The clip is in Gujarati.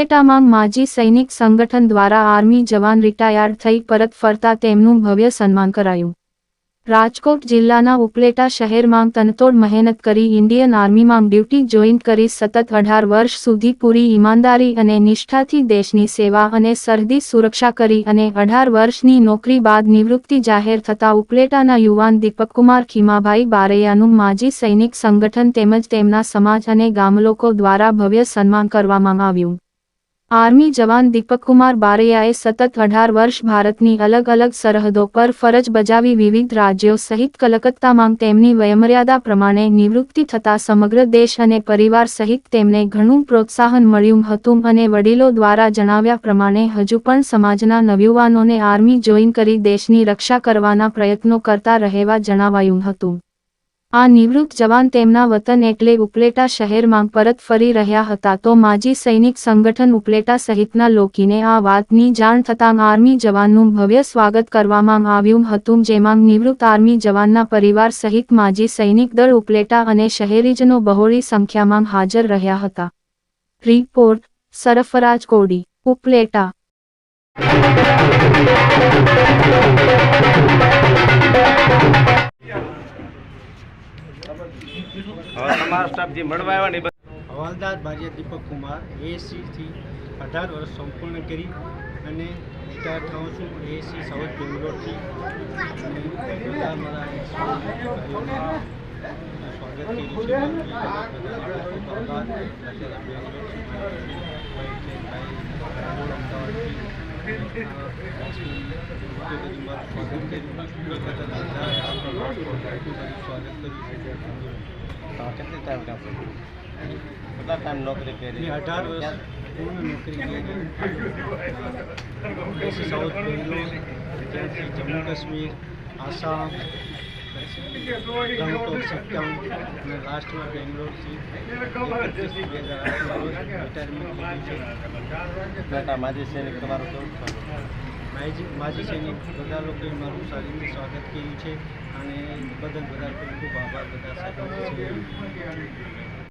ઉપલેટામાં માજી સૈનિક સંગઠન દ્વારા આર્મી જવાન રિટાયર્ડ થઈ પરત ફરતા તેમનું ભવ્ય સન્માન કરાયું. રાજકોટ જિલ્લાના ઉપલેટા શહેરમાં તનતોડ મહેનત કરી ઇન્ડિયન આર્મીમાં ડ્યુટી જોઈન કરી સતત અઢાર વર્ષ સુધી પૂરી ઈમાનદારી અને નિષ્ઠાથી દેશની સેવા અને સરહદી સુરક્ષા કરી અને અઢાર વર્ષની નોકરી બાદ નિવૃત્તિ જાહેર થતા ઉપલેટાના યુવાન દીપકકુમાર ખીમાભાઈ બારૈયાનું માજી સૈનિક સંગઠન તેમજ તેમના સમાજ અને ગામલોકો દ્વારા ભવ્ય સન્માન કરવામાં આવ્યું. આર્મી જવાન દીપકકુમાર બારૈયાએ સતત અઢાર વર્ષ ભારતની અલગ અલગ સરહદો પર ફરજ બજાવી વિવિધ રાજ્યો સહિત કલકત્તામાં તેમની વયમર્યાદા પ્રમાણે નિવૃત્તિ થતા સમગ્ર દેશ અને પરિવાર સહિત તેમને ઘણું પ્રોત્સાહન મળ્યું હતું અને વડીલો દ્વારા જણાવ્યા પ્રમાણે હજુ પણ સમાજના નવયુવાનોને આર્મી જોઈન કરી દેશની રક્ષા કરવાના પ્રયત્નો કરતા રહેવા જણાવાયું હતું. આ નિવૃત્ત જવાન તેમના વતન એટલે ઉપલેટા શહેરમાં પરત ફરી રહ્યા હતા તો માજી સૈનિક સંગઠન ઉપલેટા સહિતના લોકોને આ વાતની જાણ થતાં આર્મી જવાનનું ભવ્ય સ્વાગત કરવામાં આવ્યું હતું જેમાં નિવૃત્ત આર્મી જવાનના પરિવાર સહિત માજી સૈનિક દળ ઉપલેટા અને શહેરીજનો બહોળી સંખ્યામાં હાજર રહ્યા હતા. રિપોર્ટ, સરફરાજ કોડી, ઉપલેટા. હવે તમારો હવાલદાર બારિયા દીપક કુમાર એએસસીથી અઢાર વર્ષ સંપૂર્ણ કરી અને રિટાયર થાઉં છું એએસસી સાઉથ બેંગ્લોરથી. સ્વાગત કર્યું કેટલી ટાઈમ કામ કેટલા ટાઈમ નોકરી કરી? અઢાર વર્ષ નોકરી કરી. સાઉથ બેંગ્લોર ત્યાંથી જમ્મુ કાશ્મીર આસામ ગંગટોક સિક્કમ અને લાસ્ટમાં બેંગ્લોરથી બે હજાર રિટાયરમેન્ટ લીધું છે. બેટા માજી સૈનિક તમારું કેવું સ્વાગત? માજી સૈનિક બધા લોકોએ મારું સારી સ્વાગત કર્યું છે અને બદલ બધા ખૂબ આભાર, બધા સાહેબ